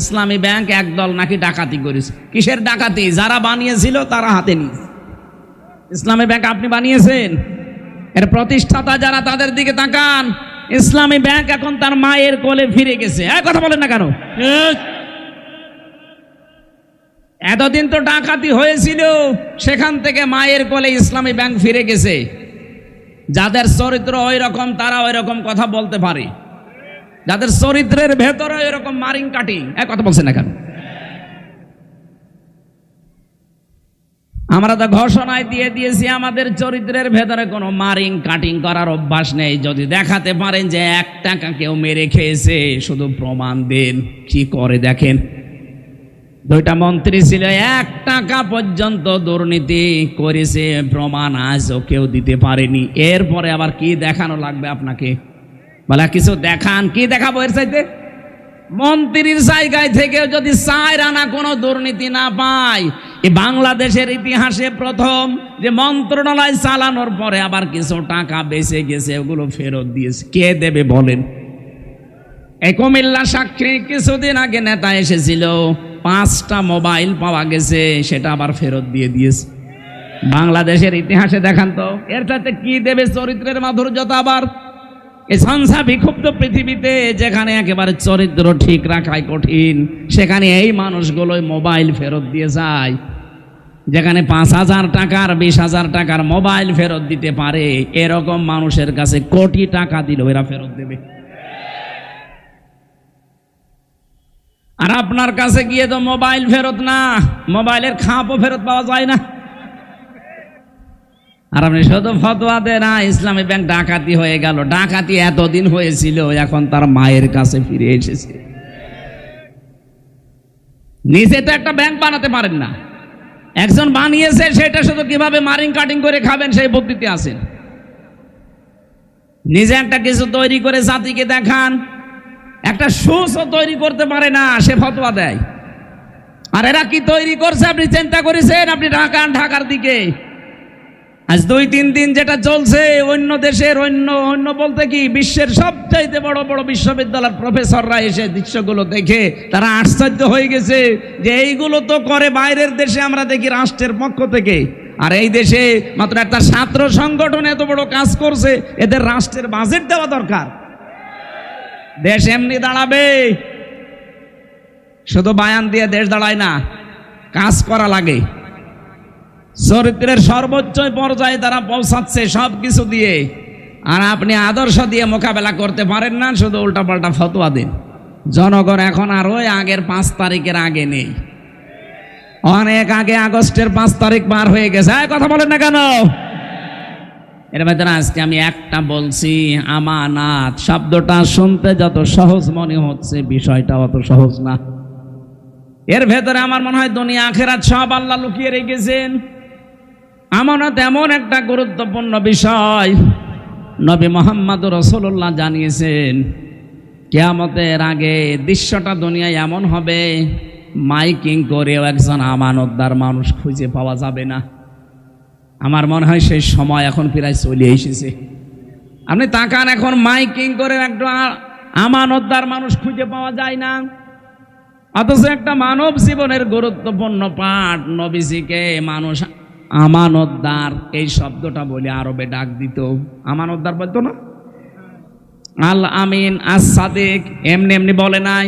ইসলামী bank একদল নাকি ডাকাতি করেছে। কিসের ডাকাতি? যারা বানিয়েছিল তারা হাতে নিয়েছে। ইসলামী ব্যাংক আপনি বানিয়েছেন? এর প্রতিষ্ঠাতা যারা তাদের দিকে তাকান, ইসলামী ব্যাংক এখন তার মায়ের কোলে ফিরে গেছে। হ্যাঁ কথা বলেন না কেন? এতদিন তো ডাকাতি হয়েছিল, সেখান থেকে মায়ের কোলে ইসলামী ব্যাংক ফিরে গেছে। যাদের চরিত্র ওই রকম তারা ওই রকম কথা বলতে পারে। যাদের চরিত্রের ভেতরে এরকম মারিং কাটিং এক কথা বলছে না কেন? আমরা তো ঘোষণায় দিয়ে দিয়েছি, আমাদের চরিত্রের ভেতরে কোনো মারিং কাটিং করার অভ্যাস নেই। যদি দেখাতে পারেন যে এক টাকা কেউ মেরে খেয়েছে, শুধু প্রমাণ দেন, কি করে দেখেন? দুইটা মন্ত্রী ছিল, এক টাকা পর্যন্ত দুর্নীতি করেছে, প্রমাণ আজও কেউ দিতে পারেনি। এরপরে আবার কি দেখানো লাগবে আপনাকে? বলে, কিছু দেখান, কি দেখাবো এর চাইতে? মন্ত্রীর জায়গায় থেকে যদি চায় রানা কোনো দুর্নীতি না পায় এই বাংলাদেশের ইতিহাসে প্রথম যে মন্ত্রণালয় চালানোর পরে আবার কিছু টাকা বেঁচে গেছে, ওগুলো ফেরত দিয়েছে। কে দেবে বলেন? এই কুমিল্লা সাক্ষী কিছুদিন আগে নেতা এসেছিল, পাঁচটা মোবাইল পাওয়া গেছে, সেটা আবার ফেরত দিয়ে দিয়েছে। বাংলাদেশের ইতিহাসে দেখান তো, এর সাথে কি দেবে চরিত্রের মাধুর্যতা আবার? এই সংসা বিক্ষুব্ধ পৃথিবীতে যেখানে একেবারে চরিত্র ঠিক রাখাই কঠিন, সেখানে এই মানুষগুলোই মোবাইল ফেরত দিয়ে যায়। যেখানে পাঁচ হাজার টাকার, বিশ হাজার টাকার মোবাইল ফেরত দিতে পারে, এরকম মানুষের কাছে কোটি টাকা দিল এরা ফেরত দেবে। আর আপনার কাছে গিয়ে তো মোবাইল ফেরত না, মোবাইলের খাপও ফেরত পাওয়া যায় না। আর আপনি শুধু ফতোয়া দেন না ইসলামী ব্যাংক ডাকাতি হয়ে গেল। ডাকাতি এতদিন হয়েছিল, এখন তার মায়ের কাছে ফিরে এসেছে। নিজে তো একটা ব্যাংক বানাতে পারেন না। একজন বানিয়েছে, সেটা শুধু কীভাবে মারিং কাটিং করে খাবেন, সেই বুদ্ধিতে আছেন। নিজে একটা কিছু তৈরি করে জাতিকে দেখান। একটা সুসও তৈরি করতে পারে না, সে ফতোয়া দেয়। আর এরা কি তৈরি করছে, আপনি চিন্তা করেছেন? আপনি ঢাকান, ঢাকার দিকে। আজ দুই তিন দিন যেটা চলছে, অন্য দেশের অন্য অন্য বলতে কি, বিশ্বের সবচাইতে বড় বড় বিশ্ববিদ্যালয়ের প্রফেসররা এসে দৃশ্যগুলো দেখে তারা আশ্চর্য হয়ে গেছে যে এইগুলো তো করে বাইরের দেশে আমরা দেখি রাষ্ট্রের পক্ষ থেকে। আর এই দেশে মাত্র একটা ছাত্র সংগঠন এত বড় কাজ করছে, এদের রাষ্ট্রের বাজেট দেওয়া দরকার। দেশ এমনি দাঁড়াবে। শুধু বায়ান দিয়ে দেশ দাঁড়ায় না, কাজ করা লাগে। চরিত্রের সর্বোচ্চ পর্যায়ে তারা পৌঁছাচ্ছে সব কিছু দিয়ে। আর আপনি আদর্শ দিয়ে মোকাবেলা করতে পারেন না, শুধু উল্টাপাল্টা ফতোয়া দিন। জনগণ এখন আর ওই আগের পাঁচ তারিখের আগে নেই। অনেক আগে আগস্টের পাঁচ তারিখ পার হয়ে গেছে। কথা বলেন না কেন? এর ভেতরে আজকে আমি একটা বলছি, আমানাত শব্দটা শুনতে যত সহজ মনে হচ্ছে, বিষয়টা অত সহজ না। এর ভেতরে আমার মনে হয় দুনিয়া, আখেরাত সব আল্লাহ লুকিয়ে রেখেছেন। আমানত এমন একটা গুরুত্বপূর্ণ বিষয় নবী মোহাম্মদ রসুল্লাহ জানিয়েছেন, কেয়ামতের আগে দৃশ্যটা দুনিয়ায় এমন হবে, মাইকিং করেও একজন আমানতদার মানুষ খুঁজে পাওয়া যাবে না। আমার মনে হয় সেই সময় এখন প্রায় চলে এসেছে। আপনি তাকান এখন, মাইকিং করে একটা আমানতদার মানুষ খুঁজে পাওয়া যায় না। অথচ একটা মানব জীবনের গুরুত্বপূর্ণ পাঠ নবীজিকে মানুষ আমানতদার, এই শব্দটা বলে আরবে ডাক দিত। আমানতদার বলতো না? আল আমিন, আস সাদেক, এমনি এমনি বলে নাই।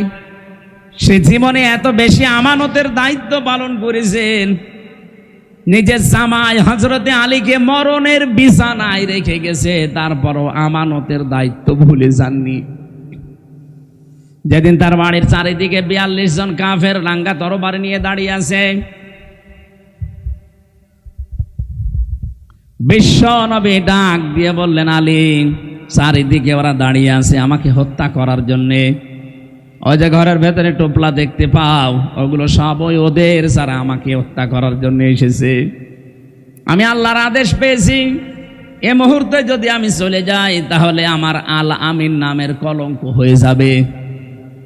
সে জীবনে এত বেশি আমানতের দায়িত্ব পালন করেছেন, নিজের জামাই হজরতে আলীকে মরণের বিছানায় রেখে গেছে, তারপরও আমানতের দায়িত্ব ভুলে যাননি। যেদিন তার বাড়ির চারিদিকে বিয়াল্লিশ জন কাফের রাঙ্গা তরবারি নিয়ে দাঁড়িয়ে আছে বিশ্ব নবী ডাক দিয়ে বললেন, আলী, চারিদিকে ওরা দাঁড়িয়ে আছে, আমাকে হত্যা করার জন্যে। ওই যে ঘরের ভেতরে টোপলা দেখতে পাও, ওগুলো সব ওই ওদের সারা আমাকে হত্যা করার জন্য এসেছে। আমি আল্লাহর আদেশ পেয়েছি, এ মুহূর্তে যদি আমি চলে যাই, তাহলে আমার আল আমিন নামের কলঙ্ক হয়ে যাবে।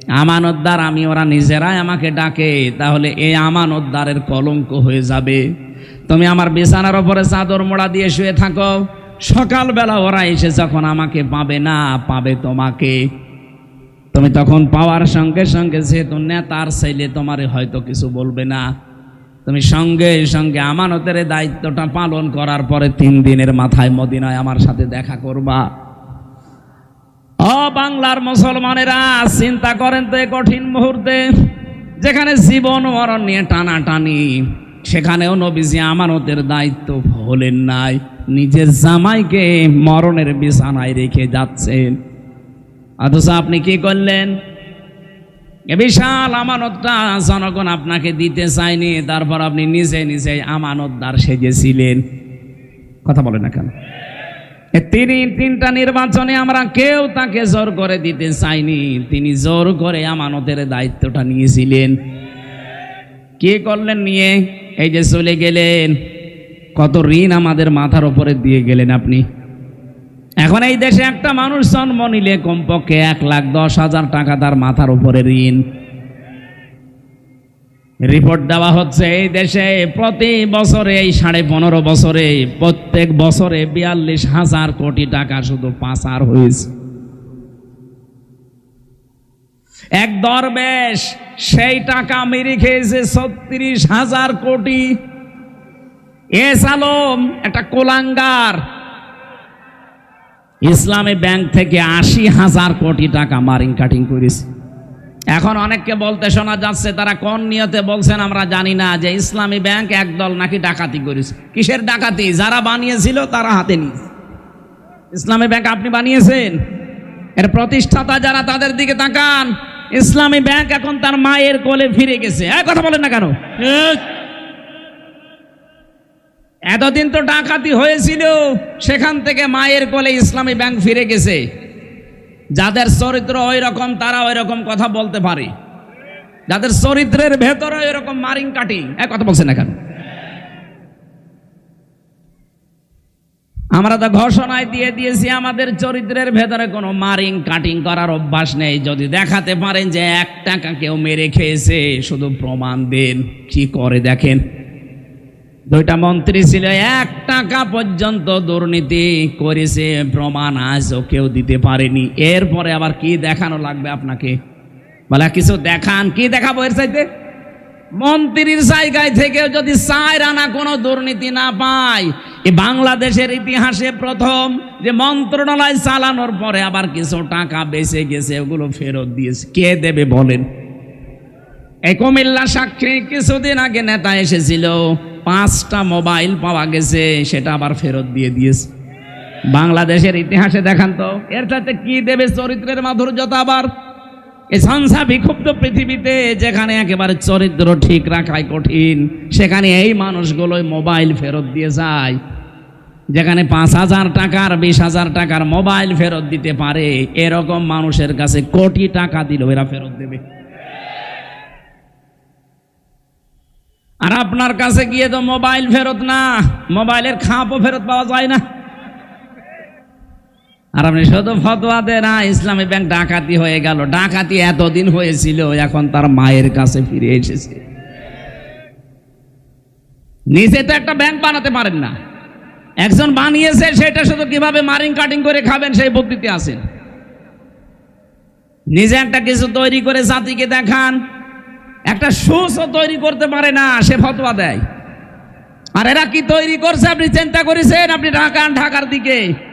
আমানতদার, আমি, ওরা নিজেরাই আমাকে ডাকে, তাহলে এই আমানতদারের কলঙ্ক হয়ে যাবে। তুমি আমার বিছানার ওপরে চাদর মোড়া দিয়ে শুয়ে থাকো। সকালবেলা ওরা এসে যখন আমাকে পাবে না, পাবে তোমাকে। তুমি তখন পাওয়ার সঙ্গে সঙ্গে যেহেতু নেতার চাইলে তোমারে হয়তো কিছু বলবে না। তুমি সঙ্গে সঙ্গে আমানতের দায়িত্বটা পালন করার পরে তিন দিনের মাথায় মদিনায় আমার সাথে দেখা করবা। অ বাংলার মুসলমানেরা, চিন্তা করেন তো কঠিন মুহূর্তে, যেখানে জীবন মরণ নিয়ে টানাটানি। সেখানেও নবীজি আমানতের দায়িত্ব হলেন নাই। নিজের জামাইকে মরণের বিছানায় রেখে যাচ্ছেন। অথচ আপনি কি করলেন? এ বিশাল আমানতটা জনগণ আপনাকে দিতে চায়নি, তারপর আপনি নিজে নিজে আমানতদার সেজেছিলেন। কথা বলেন না কেন? তিনি তিনটা নির্বাচনে আমরা কেউ তাকে জোর করে দিতে চাইনি, তিনি জোর করে আমানতের দায়িত্বটা নিয়েছিলেন। কে করলেন নিয়ে? এই যে চলে গেলেন, কত ঋণ আমাদের মাথার উপরে দিয়ে গেলেন আপনি। এখন এই দেশে একটা মানুষ জন্ম নিলে কমপক্ষে এক লাখ দশ হাজার টাকা তার মাথার উপরে ঋণ। রিপোর্ট দেওয়া হচ্ছে এই দেশে প্রতি বছরে, এই সাড়ে পনেরো বছরে, প্রত্যেক বছরে বিয়াল্লিশ হাজার কোটি টাকা শুধু পাচার হয়েছে। এক দরবেশ, সেই টাকা মেরে খেয়েছে ছত্রিশ হাজার কোটি। এস আলম একটা কোলাঙ্গার। ইসলামী ব্যাংক থেকে আশি হাজার কোটি টাকা মারিং কাটিং করেছে। এখন অনেককে বলতে শোনা যাচ্ছে, তারা কোন নিয়তে বলছেন আমরা জানি না যে ইসলামী ব্যাংক একদল নাকি ডাকাতি করেছে। কিসের ডাকাতি? যারা বানিয়েছিল, তারা হাতে নিয়েছে ইসলামী ব্যাংক আপনি বানিয়েছেন? এর প্রতিষ্ঠাতা যারা তাদের দিকে তাকান ইসলামী ব্যাংক এখন তার মায়ের কোলে ফিরে গেছে। হ্যাঁ কথা বলেন না কেন? এতদিন তো ডাকাতি হয়েছিল সেখান থেকে মায়ের কোলে ইসলামী ব্যাংক ফিরে গেছে। যাদের চরিত্র ওই রকম তারা ওই রকম কথা বলতে পারে। যাদের চরিত্রের ভেতরে ওই রকম মারিং কাটি এক কথা বলছে না কেন? আমরা তো ঘোষণায় দিয়ে দিয়েছি, আমাদের চরিত্রের ভেতরে কোনো মারিং কাটিং করার অভ্যাস নেই। যদি দেখাতে পারেন যে এক টাকা কেউ মেরে খেয়েছে, শুধু প্রমাণ দেন। কি করে দেখেন? দুইটা মন্ত্রী ছিল, এক টাকা পর্যন্ত দুর্নীতি করেছে, প্রমাণ আজও কেউ দিতে পারেনি। এরপরে আবার কি দেখানো লাগবে আপনাকে? বলে, কিছু দেখান, কি দেখাবো এর চাইতে? মন্ত্রীর জায়গায় থেকেও যদি চায় রানা কোনো দুর্নীতি না পায়, এ বাংলাদেশের ইতিহাসে প্রথম যে মন্ত্রণালয় চালানোর পরে আবার কিছু টাকা বেঁচে গেছে, ওগুলো ফেরত দিয়েছে। কে দেবে বলেন? এই কুমিল্লা সাক্ষী কিছুদিন আগে নেতা এসেছিল, পাঁচটা মোবাইল পাওয়া গেছে, সেটা আবার ফেরত দিয়ে দিয়েছে। বাংলাদেশের ইতিহাসে দেখান তো, এর সাথে কি দেবে চরিত্রের মাধুর্যতা আবার? এই সংসা বিক্ষুব্ধ পৃথিবীতে যেখানে একেবারে চরিত্র ঠিক রাখাই কঠিন, সেখানে এই মানুষগুলোই মোবাইল ফেরত দিয়ে যায়। যেখানে পাঁচ হাজার টাকার, বিশ হাজার টাকার মোবাইল ফেরত দিতে পারে, এরকম মানুষের কাছে কোটি টাকা দিল এরা ফেরত দেবে। আর আপনার কাছে গিয়ে তো মোবাইল ফেরত না, মোবাইলের খাপও ফেরত পাওয়া যায় না। আর আপনি শুধু ফতোয়া দেন না ইসলামী ব্যাংক ডাকাতি হয়ে গেল। ডাকাতি এতদিন হয়েছিল, এখন তার মায়ের কাছে ফিরে এসেছে। নিজে তো একটা ব্যাংক বানাতে পারেন না। একজন বানিয়েছে, সেটা শুধু কীভাবে মারিং কাটিং করে খাবেন, সেই বুদ্ধিতে আছেন। নিজে একটা কিছু তৈরি করে জাতিকে দেখান। একটা সুসও তৈরি করতে পারে না, সে ফতোয়া দেয়। আর এরা কি তৈরি করছে, আপনি চিন্তা করেছেন? আপনি ঢাকান ঢাকার দিকে।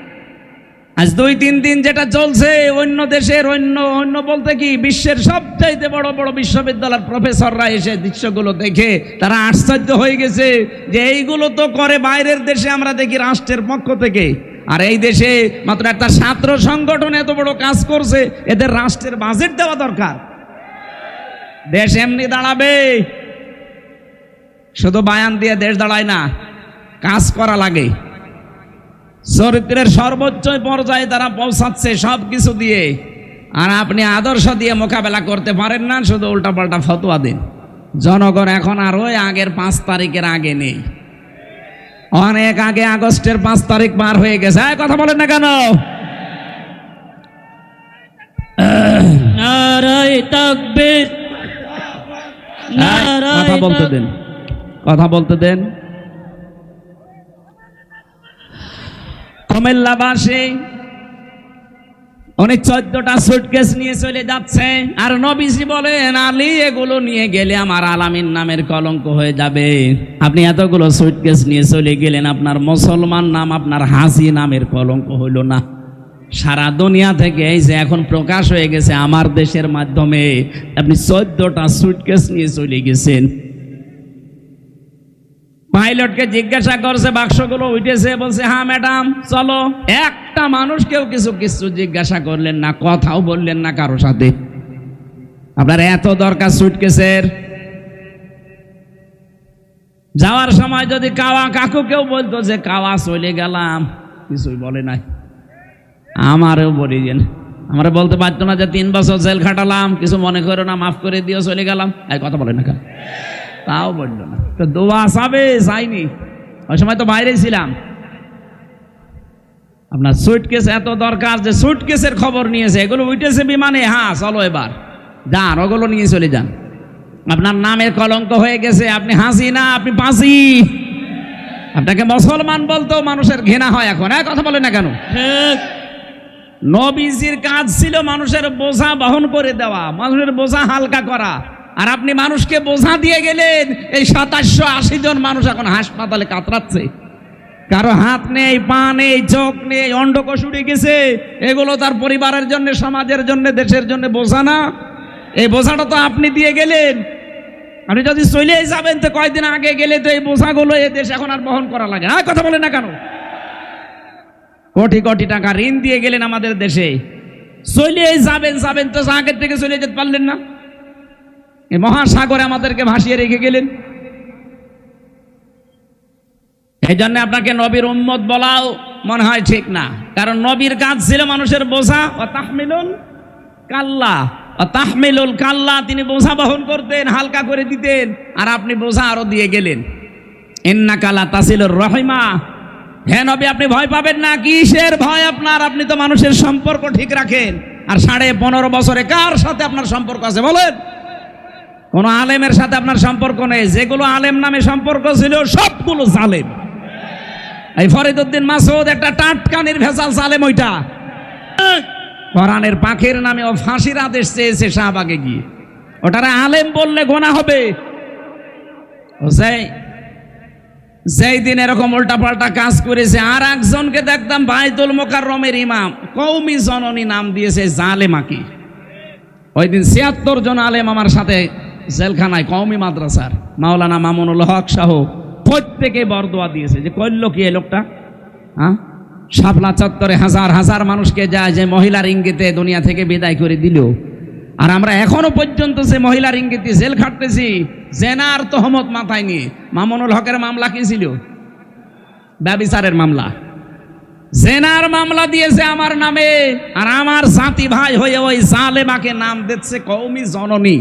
আজ দুই তিন দিন যেটা চলছে, অন্য দেশের, অন্য অন্য বলতে কি, বিশ্বের সবচাইতে বড় বড় বিশ্ববিদ্যালয়ের প্রফেসররা এসে দৃশ্যগুলো দেখে তারা আশ্চর্য হয়ে গেছে যে এইগুলো তো করে বাইরের দেশে আমরা দেখি রাষ্ট্রের পক্ষ থেকে। আর এই দেশে মাত্র একটা ছাত্র সংগঠন এত বড় কাজ করছে, এদের রাষ্ট্রের বাজেট দেওয়া দরকার। দেশ এমনি দাঁড়াবে, শুধু বায়ান দিয়ে দেশ দাঁড়ায় না, কাজ করা লাগে। চরিত্রের সর্বোচ্চ পর্যায়ে তারা পৌঁছাচ্ছে সব কিছু দিয়ে। আর আপনি আদর্শ দিয়ে মোকাবেলা করতে পারেন না শুধু উল্টাপাল্টা ফতোয়া দিন। জনগণ এখন আর ওই আগের পাঁচ তারিখের আগে নেই। অনেক আগে আগস্টের পাঁচ তারিখ পার হয়ে গেছে। কথা বলেন না কেন? কথা বলতে দেন। কথা বলতে দেন। উনি চোদ্দটা সুটকেস নিয়ে চলে যাচ্ছে। আর নবীজি বলেন এগুলো নিয়ে গেলে আমার আলামিন নামের কলঙ্ক হয়ে যাবে। আপনি এতগুলো সুটকেস নিয়ে চলে গেলেন, আপনার মুসলমান নাম, আপনার হাসি নামের কলঙ্ক হইল না। সারা দুনিয়া থেকে এই যে এখন প্রকাশ হয়ে গেছে আমার দেশের মাধ্যমে, আপনি চোদ্দটা সুটকেস নিয়ে চলে গেছেন। পাইলটকে জিজ্ঞাসা করছে, বাক্সগুলো উঠেছে, বলছে হ্যাঁ ম্যাডাম, চলো। একটা মানুষ কেউ কিছু কিছু জিজ্ঞাসা করলেন না, কথাও বললেন না কারও সাথে। আপনার এত দরকার সুটকেসের যাওয়ার সময় যদি কাওয়া কাকু কেউ বলতো যে, কাওয়া, চলে গেলাম। কিছুই বলে নাই। আমারও বলি যে আমার বলতে পারতো না যে, তিন বছর জেল খাটালাম, কিছু মনে করো না, মাফ করে দিও, চলে গেলাম। এই কথা বলে না কেন? তাও বলল না। তো দোয়া সাবে যাইনি ওই সময় তো বাইরে ছিলাম। আপনার সুটকেস এত দরকার যে সুটকেসের খবর নিয়েছে। এগুলো উঠেছে বিমানে। হ্যাঁ চলো এবার। যান ওগুলো নিয়ে চলে যান। আপনার নামের কলঙ্ক হয়ে গেছে। আপনি হাসি না আপনি পাসি আপনাকে মুসলমান বলতেও মানুষের ঘৃণা হয় এখন। হ্যাঁ কথা বলে না কেন? নবীজির কাজ ছিল মানুষের বোঝা বহন করে দেওয়া মানুষের বোঝা হালকা করা। আর আপনি মানুষকে বোঝা দিয়ে গেলেন, এই সাতাশশো আশি জন মানুষ এখন হাসপাতালে কাতরাচ্ছে। কারও হাত নেই, পা নেই, চোখ নেই অন্ডকোষ উড়ে গেছে, এগুলো তার পরিবারের জন্য, সমাজের জন্য, দেশের জন্য বোঝা না। এই বোঝাটা তো আপনি দিয়ে গেলেন। আপনি যদি চলে যাবেন, তো কয়েকদিন আগে গেলে তো এই বোঝাগুলো এ দেশ এখন আর বহন করা লাগে না। কথা বলেন না কেন? কোটি কোটি টাকা ঋণ দিয়ে গেলেন আমাদের দেশে। চলে যাবেন যাবেন, তো আগের থেকে চলে যেতে পারলেন না। মহাসাগরে আমাদেরকে ভাসিয়ে রেখে গেলেন। এই জন্য আপনাকে নবীর উম্মত বলাও মনে হয় ঠিক না। কারণ নবীর কাজ ছিল মানুষের বোঝা ও তাহমিলুল কাল্লা। ও তাহমিলুল কাল্লা, তিনি বোঝা বহন করতেন, হালকা করে দিতেন, আর আপনি বোঝা আরও দিয়ে গেলেন। এন্না কালা তাসিলুর রহিমা। হ্যাঁ নবী, আপনি ভয় পাবেন না, কিসের ভয় আপনার? আপনি তো মানুষের সম্পর্ক ঠিক রাখেন। আর সাড়ে পনেরো বছরে কার সাথে আপনার সম্পর্ক আছে বলেন? কোন আলেমের সাথে আপনার সম্পর্ক নেই। যেগুলো আলেম নামে সম্পর্ক ছিল, সবগুলো জালেম। এই ফরিদুদ্দিন মাসুদ একটা টাটকানির ভেজাল জালেম ওইটা। কোরআনের পাখির নামে ও ফাঁসির আদেশ চেয়েছে শাহবাগে গিয়ে। ওটারে আলেম বললে গোনা হবে। যেই দিন এরকম উল্টাপাল্টা কাজ করেছে, আর একজনকে দেখতাম বাইতুল মোকাররমের ইমাম। কৌমি জননী নাম দিয়েছে জালেমাকি। ওই দিন ছিয়াত্তর জন আলেম আমার সাথে জেলখানায় কৌমি মাদ্রাসার। মাওলানা মামুনুল হক শাহ প্রত্যেকে বরদোয়া দিয়েছে যে করল কি এই লোকটা? হ্যাঁ? শাপলা চত্বরে হাজার হাজার মানুষকে যায় যে মহিলার ইঙ্গিতে দুনিয়া থেকে বিদায় করে দিল। আর আমরা এখনও পর্যন্ত সে মহিলার ইঙ্গিতে জেল খাটতেছি, জেনার তহমত মাথায় নিয়ে। মামুনুল হকের মামলা কি ছিল? ব্যবিচারের মামলা। জেনার মামলা দিয়েছে আমার নামে, আর আমার জাতি ভাই হয়ে ওই জালেমাকে নাম দিচ্ছে কৌমি জননী।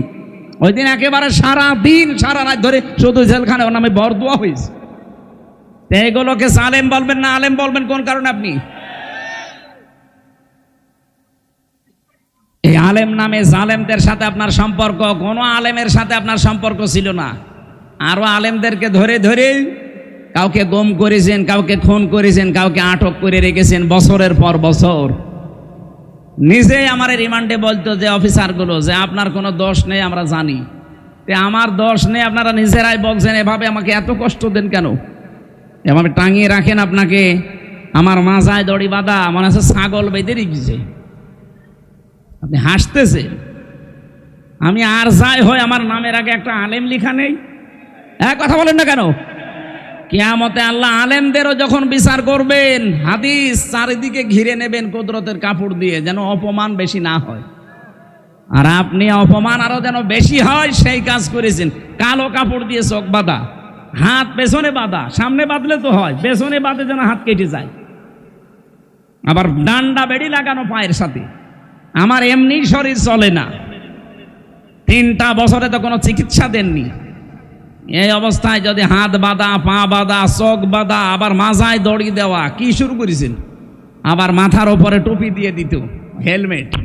ওই দিন একেবারে সারা দিন, সারা রাত ধরে শুধু জেলখানে ওর নামে বরদোয়া হয়েছে। তো এগুলোকে জালেম বলবেন না আলেম বলবেন, কোন কারণে আপনি? এই আলেম নামে জালেমদের সাথে আপনার সম্পর্ক, কোনো আলেমের সাথে আপনার সম্পর্ক ছিল না। আরও আলেমদেরকে ধরে ধরে কাউকে গম করেছেন, কাউকে খুন করেছেন, কাউকে আটক করে রেখেছেন বছরের পর বছর। নিজেই আমার রিমান্ডে বলতো যে অফিসারগুলো যে আপনার কোনো দোষ নেই, আমরা জানি। তে আমার দোষ নেই, আপনারা নিজেরাই বলছেন, এভাবে আমাকে এত কষ্ট দেন কেন? এভাবে টাঙিয়ে রাখেন আপনাকে। আমার মাজায় দড়ি বাঁধা, মনে হচ্ছে ছাগল বেঁধে রেখেছে। আপনি হাসতেছে আমি আর যাই হয় আমার নামের আগে একটা আলেম লিখা নেই। এক কথা বলেন না কেন? কেয়ামতে আল্লাহ আলেমদেরও যখন বিচার করবেন, হাদিস চারিদিকে ঘিরে নেবেন কুদরতের কাপড় দিয়ে, যেন অপমান বেশি না হয়। আর আপনি অপমান আরও যেন বেশি হয়, সেই কাজ করেছেন। কালো কাপড় দিয়ে চোখ বাঁধা, হাত পেছনে বাঁধা, সামনে বাঁধলে তো হয়, পেছনে বাঁধে যেন হাত কেটে যায়। আবার ডান্ডা বেড়ি লাগানো পায়ের সাথে। আমার এমনি শরীর চলে না। তিনটা বছরে তো কোনো চিকিৎসা দেননি। এই অবস্থায় যদি হাত বাঁধা, পা বাঁধা, চোখ বাঁধা, আবার মাজায় দড়ি দেওয়া, কি শুরু করেছেন? আবার মাথার ওপরে টুপি দিয়ে দিত, হেলমেট।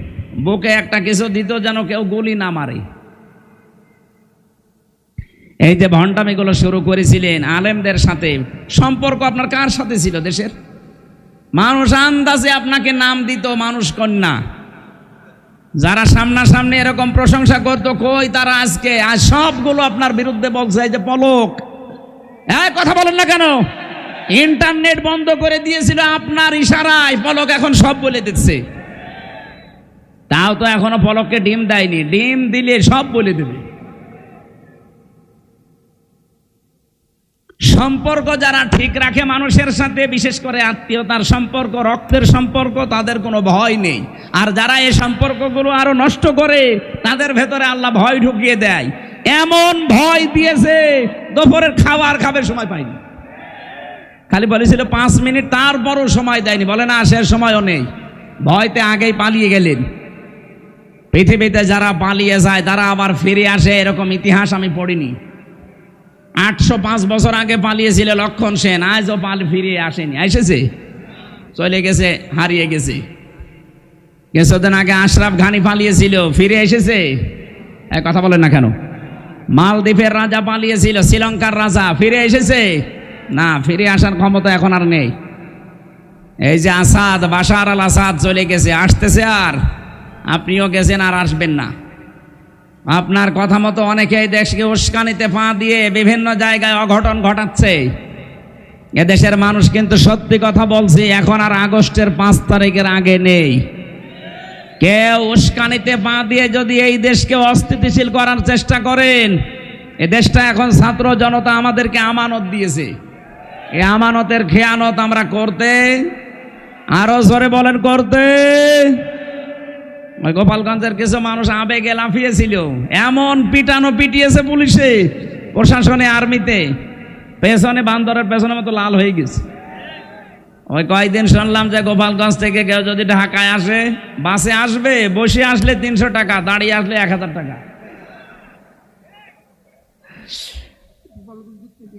বুকে একটা কিছু দিত যেন কেউ গুলি না মারে। এই যে ভণ্ডামিগুলো শুরু করেছিলেন আলেমদের সাথে, সম্পর্ক আপনার কার সাথে ছিল দেশের? মানুষ আন্দাজে আপনাকে নাম দিত, মানুষ কন্যা। যারা সামনাসামনি এরকম প্রশংসা করতো, কই তারা আজকে? আর সবগুলো আপনার বিরুদ্ধে বলছে যে পলক। হ্যাঁ কথা বলেন না কেন? ইন্টারনেট বন্ধ করে দিয়েছিল আপনার ইশারায়, পলক এখন সব বলে দিচ্ছে। তাও তো এখনও পলককে ডিম দেয়নি। ডিম দিলে সব বলে দেবে। সম্পর্ক যারা ঠিক রাখে মানুষের সাথে, বিশেষ করে আত্মীয়তার সম্পর্ক, রক্তের সম্পর্ক, তাদের কোনো ভয় নেই। আর যারা এই সম্পর্কগুলো আরও নষ্ট করে, তাদের ভেতরে আল্লাহ ভয় ঢুকিয়ে দেয়। এমন ভয় দিয়েছে, দুপুরের খাবার খাবার সময় পাইনি খালি বলেছিল, পাঁচ মিনিট তারপরও সময় দেয়নি। বলে, না, সে সময়ও নেই। ভয়তে আগেই পালিয়ে গেলেন। পৃথিবীতে যারা পালিয়ে যায়, তারা আবার ফিরে আসে, এরকম ইতিহাস আমি পড়িনি। আটশো পাঁচ বছর আগে পালিয়েছিল লক্ষণ সেন, আজও পাল ফিরে আসেনি। এসেছে চলে গেছে, হারিয়ে গেছে। কিছুদিন আগে আশরাফ ঘানি পালিয়েছিল, ফিরে এসেছে? এ কথা বলেন না কেন? মালদ্বীপের রাজা পালিয়েছিল, শ্রীলঙ্কার রাজা, ফিরে এসেছে? না, ফিরে আসার ক্ষমতা এখন আর নেই। এই যে আসাদ, বাশার আল আসাদ চলে গেছে, আসতেছে আর? আপনিও গেছেন আর আসবেন না। আপনার কথা মতো অনেকে এই দেশকে উস্কানিতে পা দিয়ে বিভিন্ন জায়গায় অঘটন ঘটাচ্ছে। এদেশের মানুষ কিন্তু সত্যি কথা বলছি, এখন আর আগস্টের পাঁচ তারিখের আগে নেই। কেউ উস্কানিতে পা দিয়ে যদি এই দেশকে অস্থিতিশীল করার চেষ্টা করেন, এ দেশটা এখন ছাত্র জনতা আমাদেরকে আমানত দিয়েছে। এ আমানতের খেয়ানত আমরা করতে, আরও জোরে বলেন, করতে। ওই গোপালগঞ্জের কিছু মানুষ আবেগে লাফিয়েছিল। এমন পিটানো পিটিয়েছে পুলিশে, প্রশাসনে, আর্মিতে। পেছনে, বান্দরের পেছনের মতো লাল হয়ে গেছে। ওই কয়েকদিন শুনলাম যে গোপালগঞ্জ থেকে কেউ যদি ঢাকায় আসে, বাসে আসবে, বসে আসলে তিনশো টাকা, দাঁড়িয়ে আসলে এক হাজার টাকা।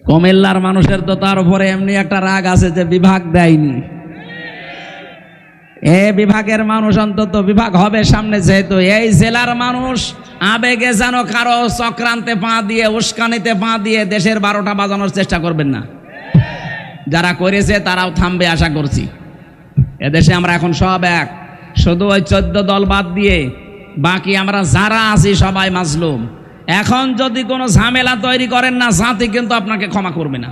কুমিল্লার মানুষের তো তার উপরে এমনি একটা রাগ আছে যে বিভাগ দেয়নি। এ বিভাগের মানুষ অন্তত বিভাগ হবে সামনে যেহেতু। এই জেলার মানুষ আবেগে যেন কারও চক্রান্তে পা দিয়ে, উস্কানিতে পা দিয়ে দেশের বারোটা বাজানোর চেষ্টা করবেন না। যারা করেছে তারাও থামবে আশা করছি। এদেশে আমরা এখন সব এক। শুধু ওই চোদ্দ দল বাদ দিয়ে বাকি আমরা যারা আছি সবাই মাজলুম। এখন যদি কোনো ঝামেলা তৈরি করেন না, জাতি কিন্তু আপনাকে ক্ষমা করবে না।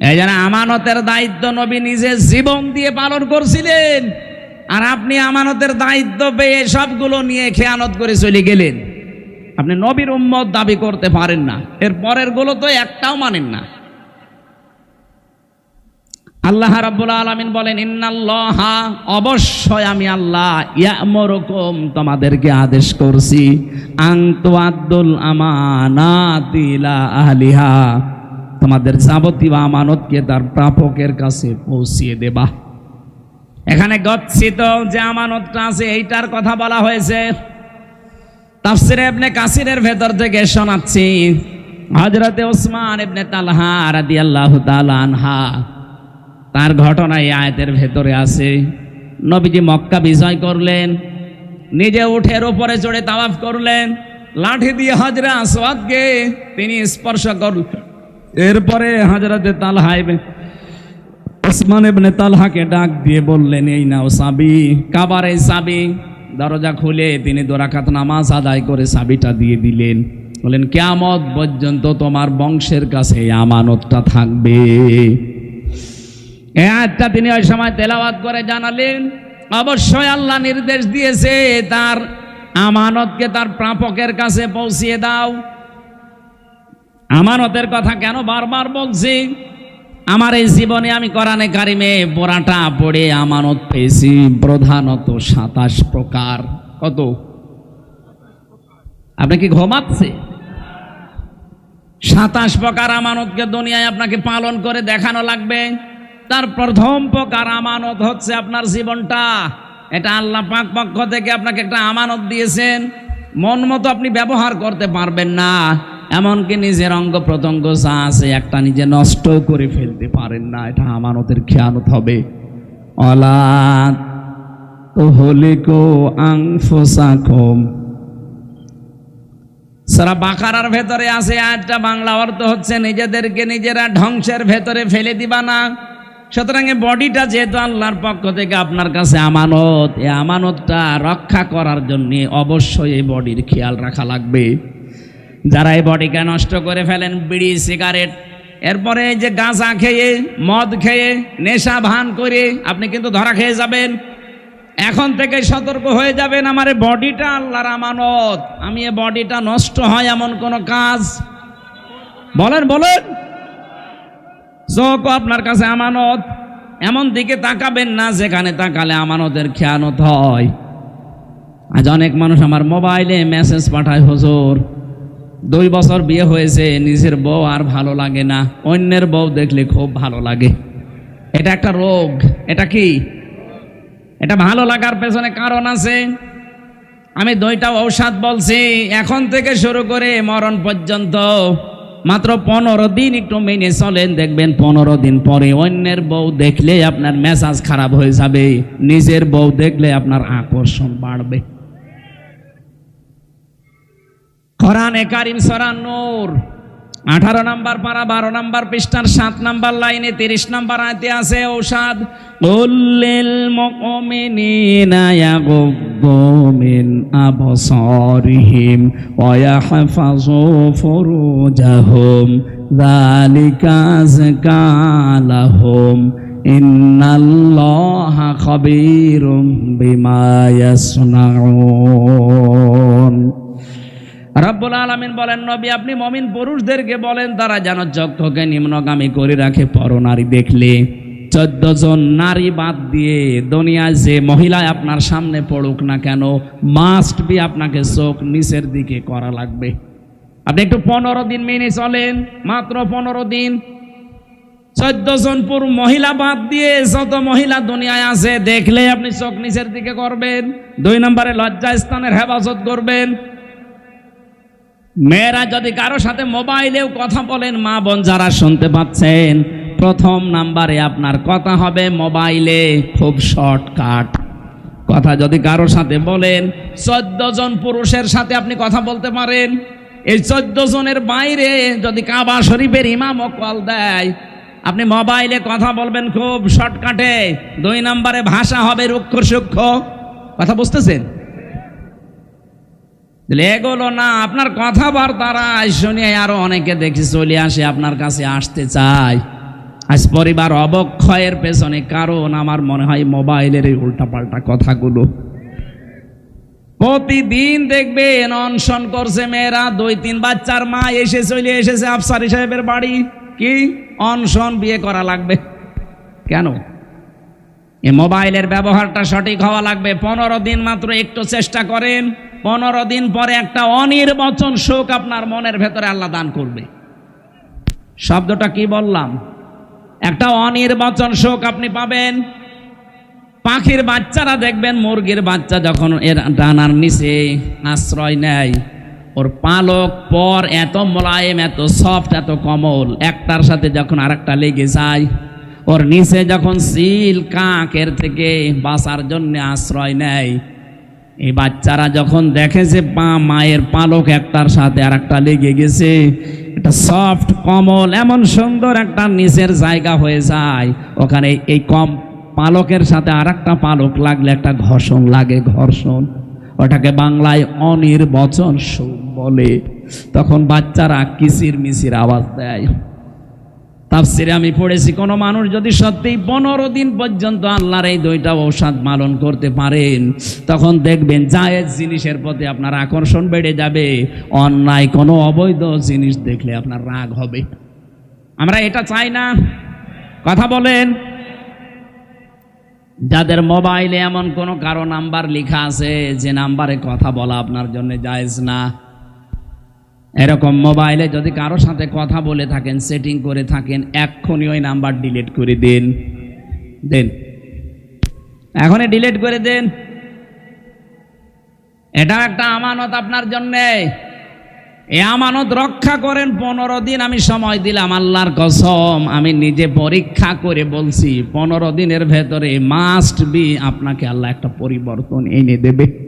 এই জন্য আমানতের দায়িত্ব নবী নিজে জীবন দিয়ে পালন করছিলেন, আর আপনি আমানতের দায়িত্ব পেয়ে সবগুলো নিয়ে খেয়ানত করে চলে গেলেন। আপনি নবীর উম্মত দাবি করতে পারেন না, এর পরেরগুলো তো একটাও মানেন না। আল্লাহ রাব্বুল আলামিন বলেন, ইন্নাল্লাহা, অবশ্যই আমি আল্লাহ ইয়ামুরুকুম, তোমাদেরকে আদেশ করছি আং তুআদ্দুল আমানাতিলা আহলিহা। তোমাদের যাবতীয় আমানতকে তার প্রাপকের কাছে পৌঁছিয়ে দেবা। এখানে গচ্ছিত যে আমানতটা আছে, এইটার কথা বলা হয়েছে। তাফসিরে ইবনে কাসিরের ভেতর থেকে শোনাচ্ছি, হযরতে ওসমান ইবনে তালহা রাদিয়াল্লাহু তাআলা আনহা, তার ঘটনা এই আয়াতের ভেতরে আছে। নবীজি মক্কা বিজয় করলেন, নিজে উঠের উপরে চড়ে তাওয়াফ করলেন, লাঠি দিয়ে হাজরা আসওয়াদকে তিনি স্পর্শ করলেন এরপরে হাজরাতে তালহা ইবনে- ওসমান ইবনে তালহাকে ডাক দিয়ে বললেন, এই নাও সাবি। কাবার এই সাবি, দরজা খুলে তিনি দোরাকাত নামাজ আদায় করে সাবিটা দিয়ে দিলেন। বলেন কেয়ামত পর্যন্ত তোমার বংশের কাছে আমানতটা থাকবে। আয়াতটা তিনি ওই সময় তেলাওয়াত করে জানালেন। অবশ্যই আল্লাহ নির্দেশ দিয়েছে, তার আমানতকে তার প্রাপকের কাছে পৌঁছিয়ে দাও। আমানতের কথা কেন বারবার বলছি? আমার এই জীবনে আমি কোরআনে কারিমে পড়াটা পড়ে আমানত পেয়েছি। প্রধানত সাতাশ প্রকার। কত? আপনি কি ঘুমাচ্ছে? সাতাশ প্রকার আমানতকে দুনিয়ায় আপনাকে পালন করে দেখানো লাগবে। তার প্রথম প্রকার আমানত হচ্ছে আপনার জীবনটা। এটা আল্লাহ পাক পক্ষ থেকে আপনাকে একটা আমানত দিয়েছেন। মন মতো আপনি ব্যবহার করতে পারবেন না। এমনকি নিজের অঙ্গ প্রত্যঙ্গ যা আছে একটা নিজে নষ্ট করে ফেলতে পারেন না, এটা আমানতের খেয়ানত হবে। তো সারা বাকারার ভেতরে আছে আজটা বাংলা, অর্থ হচ্ছে নিজেদেরকে নিজেরা ধ্বংসের ভেতরে ফেলে দিবা না। সুতরাং বডিটা যেহেতু আল্লাহর পক্ষ থেকে আপনার কাছে আমানত, এই আমানতটা রক্ষা করার জন্য অবশ্যই এই বডির খেয়াল রাখা লাগবে। যারা এই বডিকে নষ্ট করে ফেলেন, বিড়ি, সিগারেট, এরপরে যে গাঁজা খেয়ে, মদ খেয়ে, নেশা ভান করে আপনি কিন্তু ধরা খেয়ে যাবেন। এখন থেকে সতর্ক হয়ে যাবেন, আমার বডিটা আল্লাহর আমানত। আমি এই বডিটা নষ্ট হয় এমন কোনো কাজ। বলেন বলেন। চোখ আপনার কাছে আমানত। এমন দিকে তাকাবেন না যেখানে তাকালে আমানতের খেয়ানত হয়। আজ অনেক মানুষ আমার মোবাইলে মেসেজ পাঠায়, হুজুর দুই বছর বিয়ে হয়েছে, নিজের বউ আর ভালো লাগে না। অন্যের বউ দেখলে খুব ভালো লাগে। এটা একটা রোগ। এটা কি? এটা ভালো লাগার পেছনে কারণ আছে। আমি দুইটা ঔষধ বলছি, এখন থেকে শুরু করে মরণ পর্যন্ত। মাত্র পনেরো দিন একটু মেনে চলেন, দেখবেন পনেরো দিন পরে অন্যের বউ দেখলে আপনার মেজাজ খারাপ হয়ে যাবে। নিজের বউ দেখলে আপনার আকর্ষণ বাড়বে। কোরআনে কারিম সরা নূর। আঠারো নাম্বার পারা বারো নাম্বার পৃষ্ঠার, সাত নাম্বার লাইনে, তিরিশ নাম্বার আয়তে আছে ঔষধ উল্লিল মুমিনিনা ইয়াগুদ্দু মিন আবসারিহিম ওয়া ইয়াহফাযু ফুরুজাহুম, যালিকা আযকা ইন্নাল্লাহা খাবীরুম বিমা ইয়াসনাউন। রব্বুল আলমিন বলেন, নবী, আপনি মমিন পুরুষদেরকে বলেন, তারা যেন চক্ষকে নিম্নগামী করে রাখে। পরনারী দেখলে চোদ্দ জন নারী বাদ দিয়ে দুনিয়ায় যে মহিলা আপনার সামনে পড়ুক না কেন মাস্ট বি আপনাকে চোখ নিচের দিকে করা লাগবে। আপনি একটু পনেরো দিন মেনে চলেন, মাত্র পনেরো দিন। চোদ্দ জন পুর মহিলা বাদ দিয়ে যত মহিলা দুনিয়ায় আছে দেখলে আপনি চোখ নিচের দিকে করবেন। দুই নম্বরে লজ্জা স্থানের হেফাজত করবেন। মেয়েরা যদি কারও সাথে মোবাইলেও কথা বলেন, মা বোন যারা শুনতে পাচ্ছেন, প্রথম নাম্বারে আপনার কথা হবে মোবাইলে খুব শর্টকাট। কথা যদি কারও সাথে বলেন, চোদ্দ জন পুরুষের সাথে আপনি কথা বলতে পারেন। এই চোদ্দ জনের বাইরে যদি কাবা শরীফের ইমামও কল দেয়, আপনি মোবাইলে কথা বলবেন খুব শর্টকাটে। দুই নম্বরে ভাষা হবে রুক্ষ সূক্ষ্ম। কথা বুঝতেছেন? এগুলো না আপনার কথাবার্তারা শুনে আরও অনেকে দেখি চলে আসে, আপনার কাছে আসতে চায়। আজ পরিবার অবক্ষয়ের পেছনে কারণ আমার মনে হয় মোবাইলের এই উল্টাপাল্টা কথাগুলো। প্রতিদিন দেখবেন, অনশন করছে মেয়েরা, দুই, তিন বাচ্চার মা এসে চলে এসেছে আফসারি সাহেবের বাড়ি। কি? অনশন বিয়ে করা লাগবে। কেন? এই মোবাইলের ব্যবহারটা সঠিক হওয়া লাগবে। পনেরো দিন মাত্র একটু চেষ্টা করেন। পনেরো দিন পরে একটা অনির্বচন শোক আপনার মনের ভেতরে আল্লাহ দান করবে। শব্দটা কি বললাম? একটা অনির্বাচন শোক আপনি পাবেন। পাখির বাচ্চারা দেখবেন, মুরগির বাচ্চা যখন এর ডানার নিচে আশ্রয় নেয়, ওর পালক পর এত মোলায়েম, এত সফট এত কমল। একটার সাথে যখন আরেকটা লেগে যায়, ওর নিচে যখন সিল কাকের থেকে বাঁচার জন্য আশ্রয় নেয় এই বাচ্চারা যখন দেখে যে পা মায়ের পালক একটার সাথে আর একটা লেগে গেছে এটা সফট কমল, এমন সুন্দর একটা নিচের জায়গা হয়ে যায়। ওখানে এই কম পালকের সাথে আর একটা পালক লাগলে একটা ঘর্ষণ লাগে, ঘর্ষণ। ওটাকে বাংলায় অনির্বচন সুখ বলে। তখন বাচ্চারা কিসির মিসির আওয়াজ দেয়। তাফসিরে আমি পড়েছি, কোনো মানুষ যদি সত্যিই পনেরো দিন পর্যন্ত আল্লাহর এই দুইটা ঔষধ পালন করতে পারেন, তখন দেখবেন জায়েজ জিনিসের প্রতি আপনার আকর্ষণ বেড়ে যাবে। অন্যায় কোনো অবৈধ জিনিস দেখলে আপনার রাগ হবে। আমরা এটা চাই না। কথা বলেন। যাদের মোবাইলে এমন কোনো কারও নাম্বার লেখা আছে, যে নাম্বারে কথা বলা আপনার জন্য জায়েজ না। এরকম মোবাইলে যদি কারও সাথে কথা বলে থাকেন সেটিং করে থাকেন, এক্ষুনি ওই নাম্বার ডিলিট করে দিন। দেন। এখনই ডিলিট করে দেন। এটা একটা আমানত আপনার জন্যে। এ আমানত রক্ষা করেন, পনেরো দিন আমি সময় দিলাম, আল্লাহর কসম, আমি নিজে পরীক্ষা করে বলছি, পনেরো দিনের ভেতরে মাস্ট বি আপনাকে আল্লাহ একটা পরিবর্তন এনে দেবে।